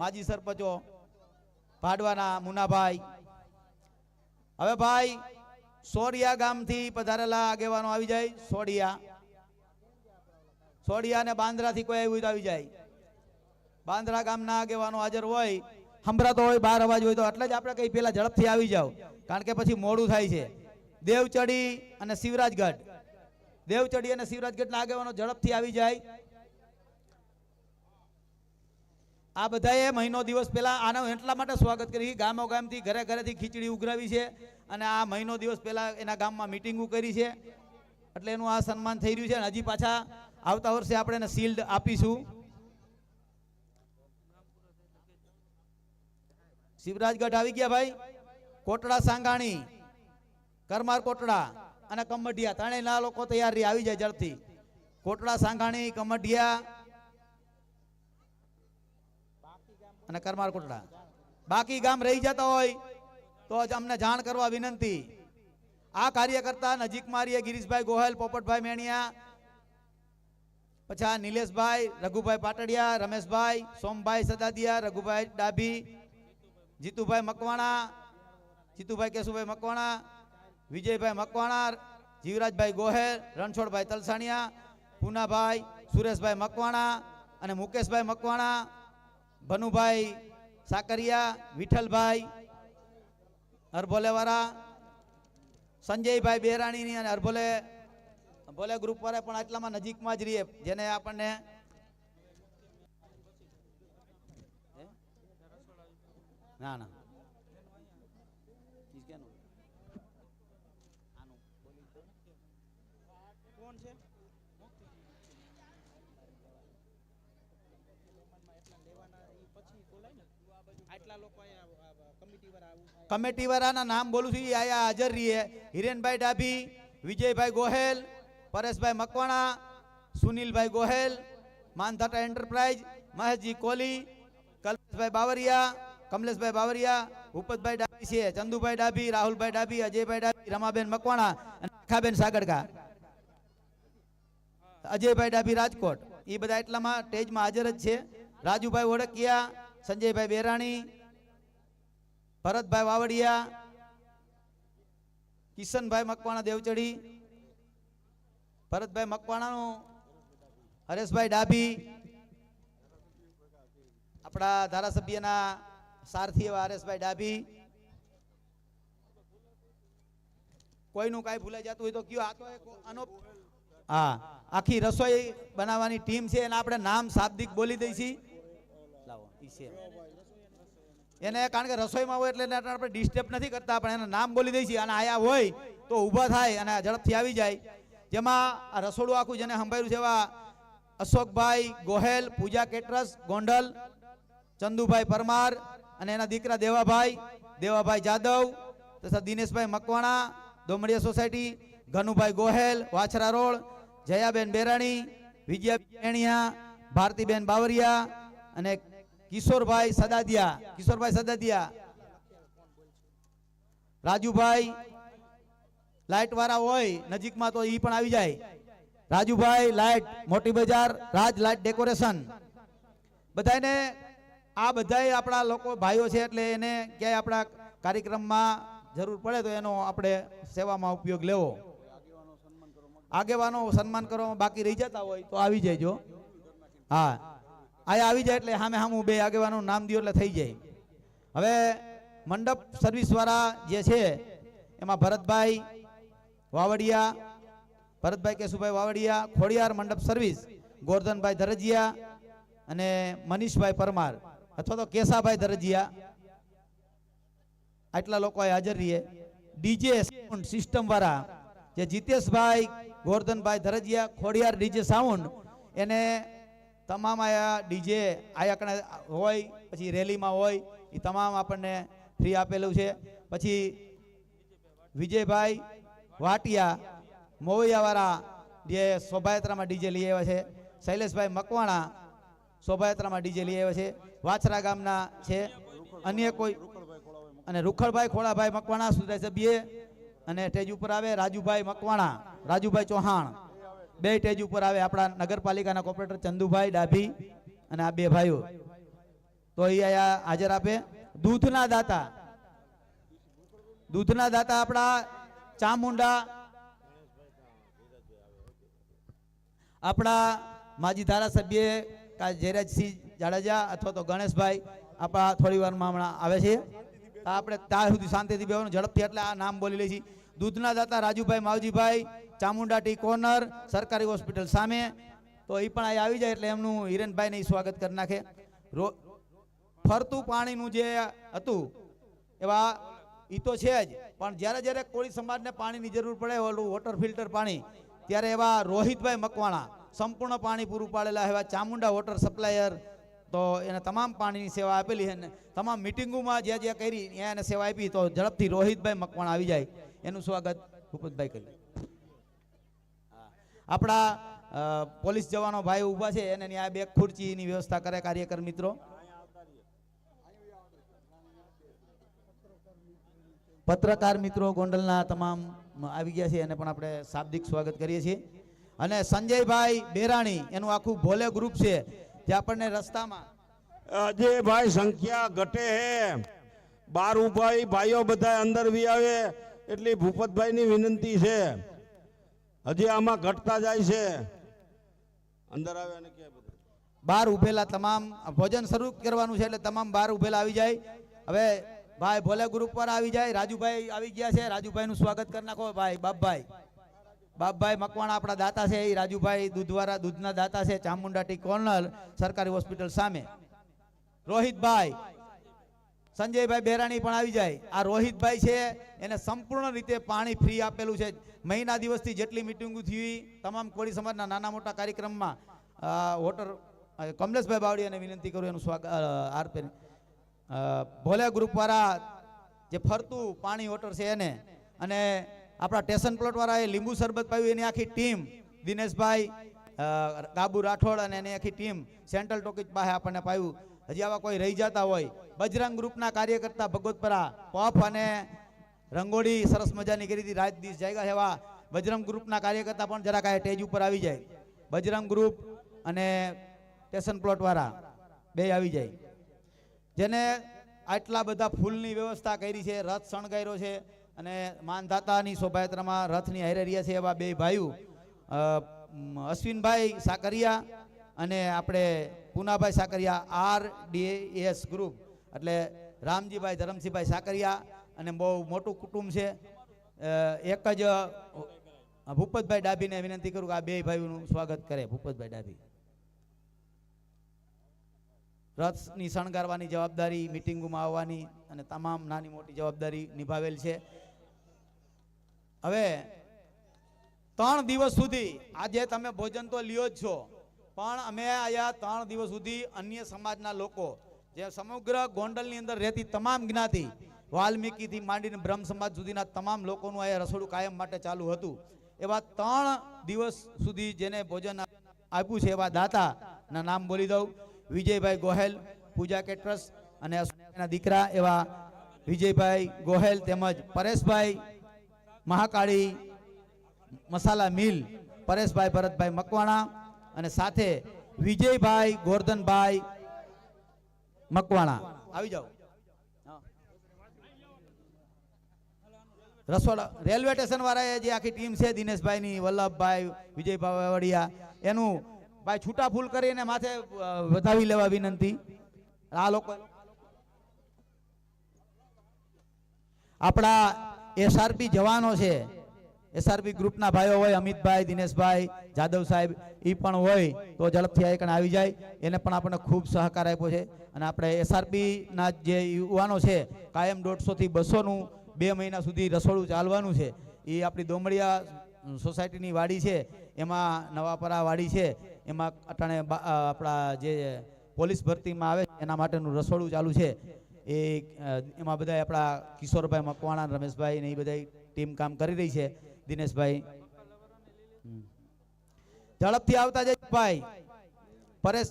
માજી સરપંચો, ભાડવાના મુનાભાઈ. હવે ભાઈ, સોડિયા ગામથી પધારેલા આગેવાનો આવી જાય, સોડિયા. સોડિયા અને બાંદ્રાથી કોઈ આવ્યું આવી જાય. બાંદ્રા ગામના આગેવાનો હાજર હોય, સંભળાતો હોય બાર અવાજ હોય તો એટલે જ આપણે કઈ પેલા ઝડપથી આવી જાવ કારણ કે પછી મોડું થાય છે. દેવચડી અને શિવરાજગઢ. દેવચડી અને શિવરાજગઢના આગેવાનો ઝડપથી આવી જાય. આ બધાએ મહિનો દિવસ પહેલાં આનો એટલા માટે સ્વાગત કરી. ગામો ગામથી ઘરે ઘરેથી ખીચડી ઉઘરાવી છે અને આ મહિનો દિવસ પહેલાં એના ગામમાં મિટિંગો કરી છે. એટલે એનું આ સન્માન થઈ રહ્યું છે અને હજી પાછા આવતા વર્ષે આપણે એને શિલ્ડ આપીશું. શિવરાજગઢ આવી ગયા ભાઈ. કોટડા, સાંગાણી, કરમાર કોટડા અને કમઢિયા. ત્રણેય ના લોકો તૈયાર રહી આવી જાય ઝડપથી. કોટડા, સાંગાણી, કમઢિયા અને કરમાર કોટડા બાકી ગામ રહી જતા હોય તો જ અમને જાણ કરવા વિનંતી. આ કાર્યકર્તા નજીક રહીએ ગિરીશભાઈ ગોહેલ, પોપટભાઈ મેણિયા, પછી નિલેશભાઈ, રઘુભાઈ પાટડિયા, રમેશભાઈ, સોમભાઈ સદાદિયા, રઘુભાઈ ડાભી, જીતુભાઈ મકવાણા, જીતુભાઈ કેશુભાઈ મકવાણા, વિજયભાઈ મકવાણા, જીવરાજભાઈ ગોહેલ, રણછોડભાઈ તલસાણિયા, પૂનાભાઈ, સુરેશભાઈ મકવાણા અને મુકેશભાઈ મકવાણા ભનુભાઈ સાકરિયા, વિઠ્ઠલભાઈ, હરભોલેવાળા, સંજયભાઈ બેરાણીની અને હરભોલે ભોલે ગ્રુપ વાળા પણ આટલામાં નજીકમાં જ રહીએ, જેને આપણને ના ના ઈ કેનું? આનું. કોણ છે આટલા લોકો અહીંયા કમિટી વાળાના નામ બોલું છું આયા હાજર રહીએ. હિરેનભાઈ ડાભી, વિજયભાઈ ગોહેલ, પરેશભાઈ મકવાણા, સુનિલભાઈ ગોહેલ માનધાટા એન્ટરપ્રાઇઝ, મહેશજી કોહલી, કલ્પેશભાઈ બાવરિયા, કમલેશભાઈ બાવરિયા, ભૂપતભાઈ ડાભી છે, ચંદુભાઈ ડાભી, રાહુલભાઈ ડાભી, અજયભાઈ ડાભી, રમાબેન મકવાણા અને રેખાબેન સાગડકા અજયભાઈ ડાભી રાજકોટ. એ બધા એટલામાં સ્ટેજમાં હાજર જ છે. રાજુભાઈ ઓળકિયા સંજયભાઈ બેરાણી, ભરતભાઈ વાવડિયા, કિશનભાઈ મકવાણા દેવચડી, ભરતભાઈ મકવાણાનું, હરેશભાઈ ડાભી, આપણા ધારાસભ્યના સારથી એવા હરેશભાઈ ડાભી. કોઈનું કાંઈ ભૂલાઈ જતું હોય તો કયો, આ તો આનો હા, આખી રસોઈ બનાવવાની ટીમ છે એના આપણે નામ શાબ્દિક બોલી દઈશી. એને કારણ કે રસોઈમાં હોય એટલે આપણે ડિસ્ટર્બ નથી કરતા, પણ એના નામ બોલી દઈશી અને આયા હોય તો ઊભા થાય અને ઝડપથી આવી જાય. જેમાં આ રસોડું આખું જેને સંભાળ્યું છે એવા અશોકભાઈ ગોહેલ, પૂજા કેટરસ, ગોંડલ, ચંદુભાઈ પરમાર અને એના દીકરા દેવાભાઈ દેવાભાઈ જાદવ તથા દિનેશભાઈ મકવાણા, દોમડિયા સોસાયટી, ઘનુભાઈ ગોહેલ, વાછરા રોડ, જયાબેન બેરાણી વિજયા ભારતીબેન બાવરિયા અને કિશોરભાઈ સદાદિયા કિશોરભાઈ સદાદિયા. રાજુભાઈ લાઇટ વાળા હોય, નજીકમાં તો એ પણ આવી જાય. રાજુભાઈ લાઇટ, મોટી બજાર, રાજ લાઇટ ડેકોરેશન. બધાને આ બધાય આપણા લોકો ભાઈઓ છે એટલે એને ક્યાંય આપણા કાર્યક્રમમાં જરૂર પડે તો એનો આપણે સેવામાં ઉપયોગ લેવો. આગેવાનો સન્માન કરવામાં બાકી રહી જતા હોય તો આવી જજો. હા. આયા આવી જાય એટલે સામે સામું બે આગેવાનું નામ દો એટલે થઈ જાય. હવે મંડપ સર્વિસ વાળા જે છે, એમાં ભરતભાઈ વાવડિયા, ભરતભાઈ કેશુભાઈ વાવડિયા, ખોડિયાર મંડપ સર્વિસ ગોરધનભાઈ ધરજીયા અને મનીષભાઈ પરમાર, અથવા તો કેસાભાઈ ધરજીયા. આટલા લોકો હાજર રહીએ. ડીજે સાઉન્ડ સિસ્ટમ વાળા જે જીતેશભાઈ, ગોરધનભાઈ ધરજીયા, ખોડિયાર ડીજે સાઉન્ડ એને તમામ આયા ડીજે આયાકણે હોય, પછી રેલીમાં હોય, એ તમામ આપણને ફ્રી આપેલું છે. પછી વિજયભાઈ વાટિયા, મોવૈયાવાળા જે શોભાયાત્રામાં ડીજે લઈ આવ્યા છે. શૈલેષભાઈ મકવાણા શોભાયાત્રામાં ડીજે લઈ આવ્યા છે. વાછરા ગામના છે. અન્ય કોઈ અને રૂખડભાઈ ખોડાભાઈ મકવાણા સુધાય સભ્યે અને સ્ટેજ ઉપર આવે રાજુભાઈ મકવાણા, રાજુભાઈ ચૌહાણ. બે સ્ટેજ ઉપર આવે આપણા નગરપાલિકાના કોર્પોરેટર ચંદુભાઈ ડાભી અને આ બે ભાઈઓ. તો અહીંયા હાજર આપે. દૂધના દાતા. દૂધના દાતા આપણા ચામુંડા. આપણા માજી ધારાસભ્ય જયરાજસિંહ જાડેજા અથવા તો ગણેશભાઈ આપણા થોડી વારમાં હમણાં આવે છે. આપણે ત્યાં સુધી શાંતિથી બેવાનું ઝડપથી એટલે આ નામ બોલી લઈશી. દૂધના દાતા રાજુભાઈ માવજીભાઈ, ચામુંડા ટી કોર્નર, સરકારી હોસ્પિટલ સામે. તો એ પણ અહીં આવી જાય એટલે એમનું હિરેનભાઈને સ્વાગત કરી નાખે. ફરતું પાણીનું જે હતું, એવા એ તો છે જ. પણ જ્યારે જ્યારે કોળી સમાજને પાણીની જરૂર પડે, ઓલું વોટર ફિલ્ટર પાણી, ત્યારે એવા રોહિતભાઈ મકવાણા, સંપૂર્ણ પાણી પૂરું પાડેલા એવા ચામુંડા વોટર સપ્લાયર તો એને તમામ પાણીની સેવા આપેલી અને તમામ મિટિંગોમાં જ્યાં જ્યાં કરી, ત્યાં એને સેવા આપી, તો ઝડપથી રોહિતભાઈ મકવાણા આવી જાય. એનું સ્વાગત ભૂપતભાઈ કરી આપણા પોલીસ જવાનો ભાઈ ઊભા છે, એને ત્યાં બે ખુરચીની વ્યવસ્થા કરે કાર્યકર મિત્રો. પત્રકાર મિત્રો ગોંડલના તમામ આવી ગયા છે, એને પણ આપણે શાબ્દિક સ્વાગત કરીએ છીએ. અને સંજયભાઈ બેરાણી, એનું આખું ભોલે ગ્રુપ છે, જે આપણને રસ્તામાં આજે ભાઈ સંખ્યા ઘટે હે. બાર ઉભાઈ ભાઈઓ બધા અંદર વી આવે. એટલી ભૂપતભાઈની વિનંતી છે. હજી આમાં ઘટતા જાય છે. અંદર આવે અને કે બધું. બાર ઉભેલા તમામ ભોજન શરૂ કરવાનું છે એટલે તમામ બાર ઉભેલા આવી જાય. હવે ભાઈ ભોલે ગ્રુપ પર આવી જાય. રાજુભાઈ આવી ગયા છે. રાજુભાઈનું સ્વાગત કરી નાખો. ભાઈ, બાપભાઈ. બાપભાઈ મકવાણા આપણા દાતા છે. એ રાજુભાઈ દૂધવાળા દૂધના દાતા છે. ચામુંડા ટી કોર્નર, સરકારી હોસ્પિટલ સામે. રોહિતભાઈ સંજયભાઈ બેરાણી પણ આવી જાય. આ રોહિતભાઈ છે, એને સંપૂર્ણ રીતે પાણી ફ્રી આપેલું છે. મહિના દિવસથી જેટલી મિટિંગો થઈ તમામ કોળી સમાજના નાના મોટા કાર્યક્રમમાં વોટર કમલેશભાઈ બાવળીયાને વિનંતી કરું એનું સ્વાગત આરપે ભોલે ગ્રુપ વાળા જે ફરતું પાણી વોટર છે એને, અને આપણા ટેશન પ્લોટ એ લીંબુ શરબત પાયું, એની આખી ટીમ દિનેશભાઈ ગાબુ રાઠોડ અને એની આખી ટીમ સેન્ટ્રલ ટોકીજ પાસે આપણને પાયું. હજી આવા કોઈ રહી જતા હોય. બજરંગ ગ્રુપના કાર્યકર્તા ભગવતપરા પફ અને રંગોળી સરસ મજાની કરી હતી. રાત દિવસ જાયગા એવા બજરંગ ગ્રુપના કાર્યકર્તા પણ જરાક આ સ્ટેજ ઉપર આવી જાય. બજરંગ ગ્રુપ અને સ્ટેશન પ્લોટવાળા બે આવી જાય. જેને આટલા બધા ફૂલની વ્યવસ્થા કરી છે, રથ શણગાર્યો છે અને માનધાતાની શોભાયાત્રામાં રથની હારે છે એવા બે ભાઈઓ. અશ્વિનભાઈ સાકરિયા અને આપણે Poonabhai Sakariya R DS group એટલે રામજીભાઈ, ધરમસિંહભાઈ સાકરિયા અને બહુ મોટું કુટુંબ છે. એક જ ભૂપતભાઈ ડાભીને વિનંતી કરું કે આ બે ભાઈઓનું સ્વાગત કરે, ભૂપતભાઈ ડાભી. રથની શણગારવાની જવાબદારી, મિટિંગોમાં આવવાની અને તમામ નાની મોટી જવાબદારી નિભાવેલ છે. હવે ત્રણ દિવસ સુધી આજે તમે ભોજન તો લ્યો જ છો. પણ અમે આયા ત્રણ દિવસ સુધી અન્ય સમાજના લોકો, જે સમગ્ર ગોંડલની અંદર રહેતી તમામ જ્ઞાતિ, વાલ્મીકીથી માંડીને બ્રહ્મ સમાજ સુધીના તમામ લોકોનું અહીંયા રસોડું કાયમ માટે ચાલુ હતું. એવા ત્રણ દિવસ સુધી જેને ભોજન આપ્યું છે એવા દાતાના નામ બોલી દઉં. વિજયભાઈ ગોહેલ, પૂજા કેટરસ અને દીકરા એવા વિજયભાઈ ગોહેલ તેમજ પરેશભાઈ મહાકાળી, મસાલા મિલ, પરેશભાઈ ભરતભાઈ મકવાણા અને સાથે વિજયભાઈ ગોરધનભાઈ મકવાણા. આવી જાઓ. રસોડા, રેલવે સ્ટેશન વાળાએ જે આખી ટીમ છે, દિનેશભાઈની, વલ્લભભાઈ, વિજયભાઈ વડિયા એનું ભાઈ છૂટા ફૂલ કરીને માથે વધાવી લેવા વિનંતી. આ લોકો આપણા એસઆરપી જવાનો છે. એસઆરપી ગ્રુપના ભાઈઓ હોય, અમિતભાઈ, દિનેશભાઈ, જાદવ સાહેબ એ પણ હોય તો ઝડપથી આ એકણ આવી જાય. એને પણ આપણને ખૂબ સહકાર આપ્યો છે. અને આપણે એસઆરપીના જે યુવાનો છે, કાયમ દોઢસોથી બસોનું બે મહિના સુધી રસોડું ચાલવાનું છે. એ આપણી દોમડિયા સોસાયટીની વાડી છે. એમાં નવાપરા વાડી છે. એમાં અટાણે આપણા જે પોલીસ ભરતીમાં આવે એના માટેનું રસોડું ચાલુ છે. એ એમાં બધા આપણા કિશોરભાઈ મકવાણા, રમેશભાઈ ને એ બધા ટીમ કામ કરી રહી છે. દિનેશભાઈ. ઝડપથી આવતા જય ભાઈ પરેશ.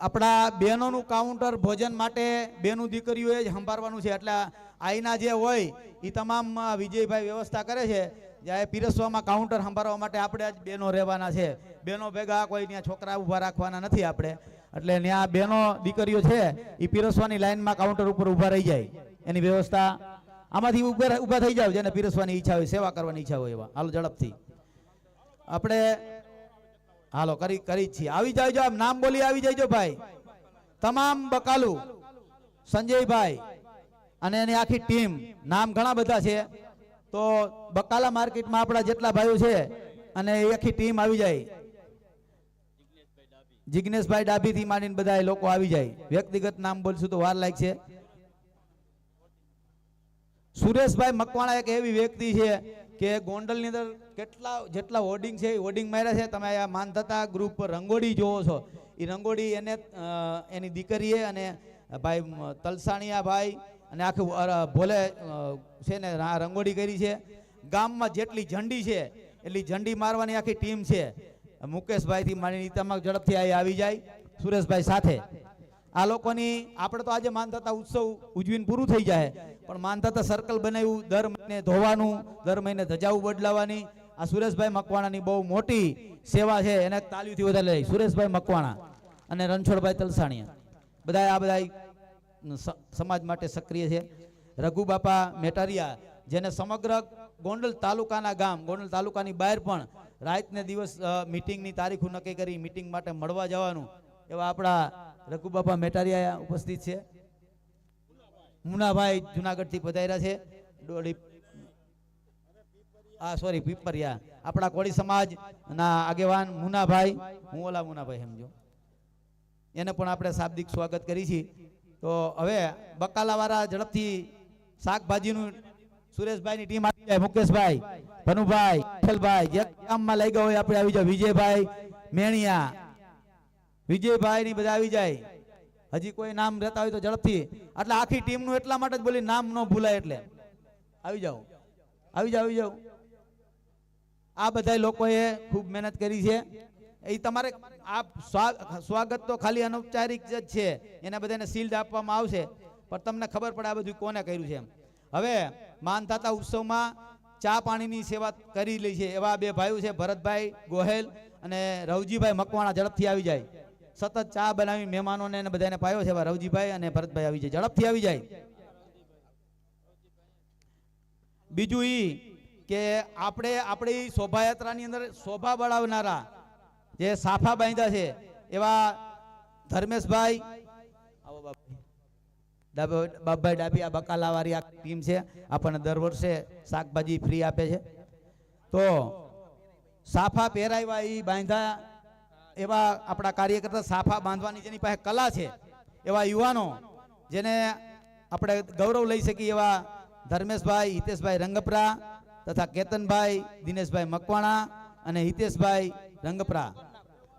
આપણા બહેનોનું કાઉન્ટર ભોજન માટે બેનું દીકરીઓએ જ સંભાળવાનું છે. એટલે આઈના જે હોય એ તમામ વિજયભાઈ વ્યવસ્થા કરે છે. જ્યારે પીરસવામાં કાઉન્ટર સંભાળવા માટે આપણે જ બેનો રહેવાના છે. બેનો ભેગા કોઈ ત્યાં છોકરા ઊભા રાખવાના નથી આપણે. એટલે ત્યાં બેનો દીકરીઓ છે એ પીરસવાની લાઈનમાં કાઉન્ટર ઉપર ઊભા રહી જાય. એની વ્યવસ્થા આમાંથી ઊભા ઊભા થઈ જાવ જેને પીરસવાની ઈચ્છા હોય, સેવા કરવાની ઈચ્છા હોય એવા. હાલો, ઝડપથી. આપણે, હાલો, કરી કરી જ છીએ. આવી જાયજો આમ નામ બોલી આવી જાયજો ભાઈ. તમામ બકાલુ, સંજયભાઈ અને એની આખી ટીમ. નામ ઘણા બધા છે. તો બકાલા માર્કેટમાં આપણા જેટલા ભાઈઓ છે અને એ આખી ટીમ આવી જાય. જિગ્નેશભાઈ ડાભીથી માંડીને બધા લોકો આવી જાય. વ્યક્તિગત નામ બોલશું તો વાર લાગશે. સુરેશભાઈ મકવાણા એક એવી વ્યક્તિ છે કે ગોંડલની અંદર કેટલા જેટલા હોર્ડિંગ છે એ હોર્ડિંગ માર્યા છે. તમે આ માનધતા ગ્રુપ રંગોળી જોવો છો. એ રંગોળી એને એની દીકરીએ અને ભાઈ તલસાણીયા ભાઈ અને આખું ભોલે છે ને રંગોળી કરી છે. ગામમાં જેટલી ઝંડી છે, એટલી ઝંડી મારવાની આખી ટીમ છે. મુકેશભાઈથી માંડીને ઈ તમામ ઝડપથી અહીં આવી જાય, સુરેશભાઈ સાથે. આ લોકોની, આપણે તો આજે માનતા ઉત્સવ ઉજવીને પૂરું થઈ જાય, પણ માનતા સર્કલ બનાવ્યું, દર મહિને ધોવાનું, દર મહિને ધજાવું બદલાવાની. આ સુરેશભાઈ મકવાણાની બહુ મોટી સેવા છે, એને તાલીઓથી વધારે લઈ. સુરેશભાઈ મકવાણા અને રણછોડભાઈ તલસાણીયા. બધા આ બધા સમાજ માટે સક્રિય છે. રઘુબાપા મેટારિયા, જેને સમગ્ર ગોંડલ તાલુકાના ગામ, ગોંડલ તાલુકાની બહાર પણ રાતને દિવસ મિટિંગની તારીખો નક્કી કરી મિટિંગ માટે મળવા જવાનું એવા આપણા રઘુબાપા મેટારિયા ઉપસ્થિત છે. મુનાભાઈ જુનાગઢથી પધાર્યા છે. ડોળી, આ સોરી પીપરિયા. આપણા કોળી સમાજના આગેવાન મુનાભાઈ, હું ઓલા મુનાભાઈ સમજો એને પણ આપણે શાબ્દિક સ્વાગત કરી છે. તો હવે બકાલાવાળા ઝડપથી શાકભાજીનું સુરેશભાઈની ટીમ આવી જાય. મુકેશભાઈ ભનુભાઈ વિઠ્ઠલભાઈ જે કામમાં લઈ ગયો આપણે આવી જાવ વિજયભાઈ મેણિયા વિજયભાઈ ની બધા આવી જાય. હજી કોઈ નામ રહેતા હોય તો ઝડપથી. એટલે આખી ટીમનું એટલા માટે જ બોલી નામ ન ભૂલાય એટલે. આવી જાઓ. આવી જાઓ આવી જાઓ. આ બધા લોકોએ ખૂબ મહેનત કરી છે. એ તમારે આ સ્વાગત તો ખાલી અનૌપચારિક જ છે. એને બધાને શિલ્ડ આપવામાં આવશે. પણ તમને ખબર પડે આ બધું કોને કર્યું છે હવે માનતાતા ઉત્સવમાં ચા પાણીની સેવા કરી લે છે. એવા બે ભાઈઓ છે, ભરતભાઈ ગોહેલ અને રવજીભાઈ મકવાણા, ઝડપથી આવી જાય. સતત ચા બનાવી મહેમાનોને બધાને પાયો છે એવા રવજીભાઈ અને ભરતભાઈ આવી જાય. ઝડપથી આવી જાય. બીજું ઈ કે આપણે આપણી શોભાયાત્રાની અંદર શોભા બળાવનારા જે સાફા બાંધ્યા છે, એવા ધર્મેશભાઈ. બાપભાઈ ડાબી, આ બકાલાવાળી આ ટીમ છે. આપણને દર વર્ષે શાકભાજી ફ્રી આપે છે. તો સાફા પહેરાવ્યા એ બાંધા એવા આપણા કાર્યકર્તા સાફા બાંધવાની જેની પાસે કલા છે, એવા યુવાનો જેને આપણે ગૌરવ લઈ શકીએ એવા ધર્મેશભાઈ, હિતેશભાઈ રંગપરા તથા કેતનભાઈ, દિનેશભાઈ મકવાણા અને હિતેશભાઈ રંગપરા.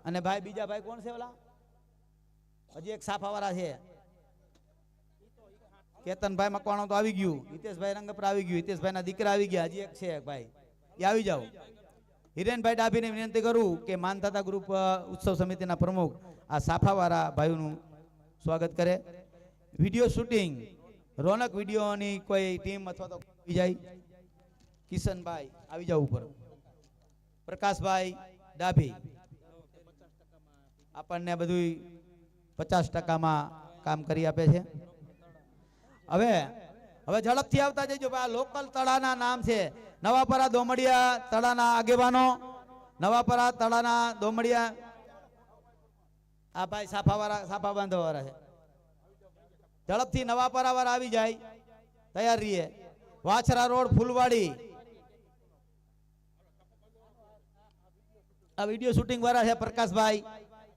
અને ભાઈ, બીજા ભાઈ કોણ છે ઓલા? હજી એક સાફાવાળા છે. કેતનભાઈ મકવાણો તો આવી ગયું, હિતેશભાઈ રંગપરા આવી ગયું, હિતેશભાઈના દીકરા આવી ગયા, હજી એક છે ભાઈ. એ આવી જાઓ. હિરેનભાઈ ડાભીને વિનંતી કરું કે માનતાતા ગ્રુપ ઉત્સવ સમિતિના પ્રમુખ આ સાફાવાળા ભાઈઓનું સ્વાગત કરે. વીડિયો શૂટિંગ, રોનક વિડીયોની કોઈ ટીમ અથવા તો જાય. કિશનભાઈ, આવી જાવ ઉપર. પ્રકાશભાઈ ડાભી. આપણને બધું પચાસ ટકામાં કામ કરી આપે છે. હવે હવે ઝડપથી આવતા જજો આ લોકલ તળાના નામ છે. નવાપરા દોમડિયા તળાના આગેવાનો. નવાપરા તળાના દોમડિયા. આ ભાઈ સાફાવાળા સાફા બાંધવાળા છે. ઝડપથી નવાપરા વાળા આવી જાય. તૈયાર રહીએ. વાછરા રોડ, ફૂલવાડી. આ વીડિયો શૂટિંગ વાળા છે પ્રકાશભાઈ.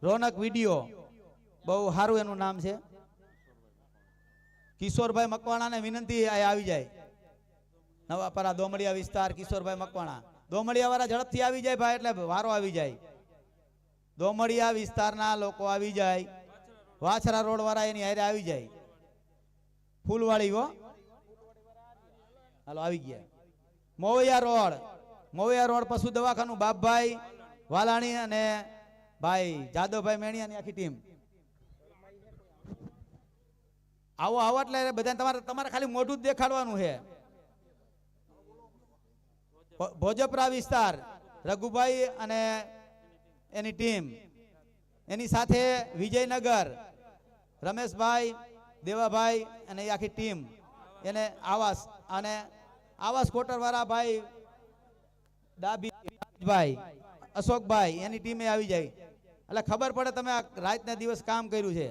રોનક વીડિયો. બહુ સારું એનું નામ છે. કિશોરભાઈ મકવાણાને વિનંતી આ આવી જાય. નવાપરા દોમડિયા વિસ્તાર, કિશોરભાઈ મકવાણા. દોમડિયા વાળા ઝડપથી આવી જાય ભાઈ, એટલે વારો આવી જાય. દોમડિયા વિસ્તારના લોકો આવી જાય. વાછરા રોડ વાળા એની હારે આવી જાય. ફૂલવાળી હો. હાલો, આવી ગયા. મોવૈયા રોડ. મોવૈયા રોડ પશુ દવાખાનું બાપભાઈ વાલાણી અને ભાઈ જાદવભાઈ મેણિયાની આખી ટીમ. આવો આવો એટલે બધા તમારે તમારે ખાલી મોઢું જ દેખાડવાનું છે. ભોજપરા વિસ્તાર, રઘુભાઈ અને એની ટીમ. એની સાથે વિજયનગર, રમેશભાઈ, દેવાભાઈ અને આખી ટીમ. એને આવાસ અને આવાસ કોટરવાળા ભાઈ ડાબીભાઈ અશોકભાઈ, એની ટીમે આવી જાય. એટલે ખબર પડે તમે રાતના દિવસ કામ કર્યું છે.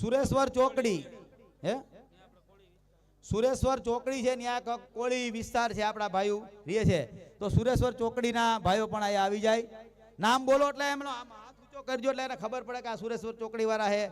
સુરેશ્વર ચોકડી, હે? સુરેશ્વર ચોકડી છે ત્યાં કોળી વિસ્તાર છે આપણા ભાઈઓ, રીએ છે? તો સુરેશ્વર ચોકડીના ભાઈઓ પણ અહીંયા આવી જાય. નામ બોલો એટલે એમનો હાથ ઊંચો કરજો એટલે એને ખબર પડે કે આ સુરેશ્વર ચોકડી વાળા છે.